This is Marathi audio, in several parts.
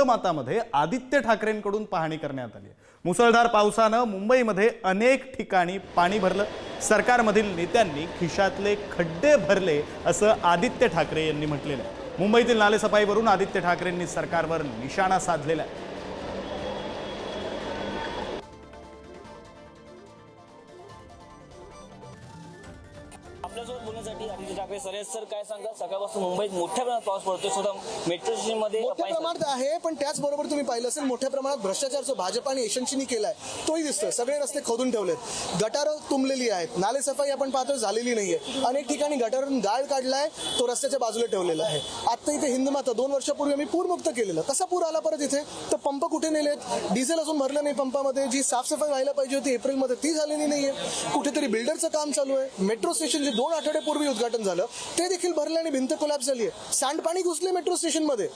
हिंदमातामध्ये आदित्य ठाकरेंकडून पाहणी करण्यात आली मुसळधार पावसानं मुंबईमध्ये अनेक ठिकाणी पाणी भरलं. सरकारमधील नेत्यांनी खिशातले खड्डे भरले असं आदित्य ठाकरे यांनी म्हटलेलं आहे. मुंबईतील नालेसफाईवरून आदित्य ठाकरेंनी सरकारवर निशाणा साधलेला आहे. आपल्यासोबत बोलण्यासाठी आदित्य ठाकरे सर. सर काय सांगा सकाळपासून मुंबईत मोठ्या प्रमाणात पाऊस पडतोय. स्वतः मेट्रो स्टेशनमध्ये मोठ्या प्रमाणात आहे पण त्याचबरोबर तुम्ही पाहिलं असेल मोठ्या प्रमाणात भ्रष्टाचार जो भाजप आणि एशनशीनी केलाय तोही दिसतोय. सगळे रस्ते खोदून ठेवलेत. गटारं तुंबलेली आहेत. नाले सफाई आपण पाहतोय झालेली नाहीये. अनेक ठिकाणी गटारून गाळ काढलाय तो रस्त्याच्या बाजूला ठेवलेला आहे. आता इथे हिंदमाता दोन वर्षापूर्वी आम्ही पूरमुक्त केलेलं. कसा पूर आला परत इथे? तर पंप कुठे नेलेत? डिझेल अजून भरलं नाही पंपामध्ये. जी साफसफाई व्हायला पाहिजे होती एप्रिलमध्ये ती झालेली नाहीये. कुठेतरी बिल्डरचं काम चालू आहे. मेट्रो स्टेशन जे दोन आठवड्यापूर्वी उद्घाटन झालं ते देखील भरलं आणि भिंत कोलॅप झाली आहे. सांडपाणी घुसले मेट्रो स्टेशनमध्ये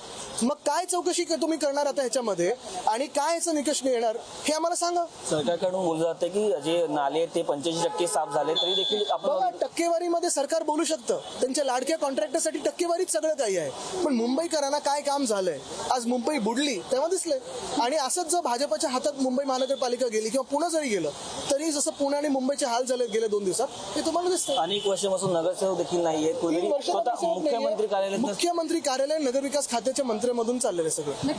मग काय चौकशी तुम्ही करणार आता ह्याच्यामध्ये? आणि काय याचा निकष येणार हे आम्हाला सांगा. सरकारकडून बोललं जातं की जे नाले ते पंच्याऐंशी टक्के साफ झाले तरी देखील आपण टक्केवारीमध्ये सरकार बोलू शकतं. त्यांच्या लाडक्या कॉन्ट्रॅक्टरसाठी टक्केवारीच सगळं काही आहे. पण मुंबईकरांना काय काम झालंय? आज मुंबई बुडली तेव्हा दिसलंय. आणि असंच जर भाजपच्या हातात मुंबई महानगरपालिका गेली किंवा पुणे जरी गेलं तरी जसं पुणे आणि मुंबईचे हाल झाले गेले दोन दिवसात ते तुम्हाला दिसतं अनेक वर्षापासून नगरसेवक देखील नाहीये. स्वतः मुख्यमंत्री कार्यालयात मुख्यमंत्री कार्यालय नगरविकास खात्याच्या मंत्र्यामधून चाललेलं सगळं.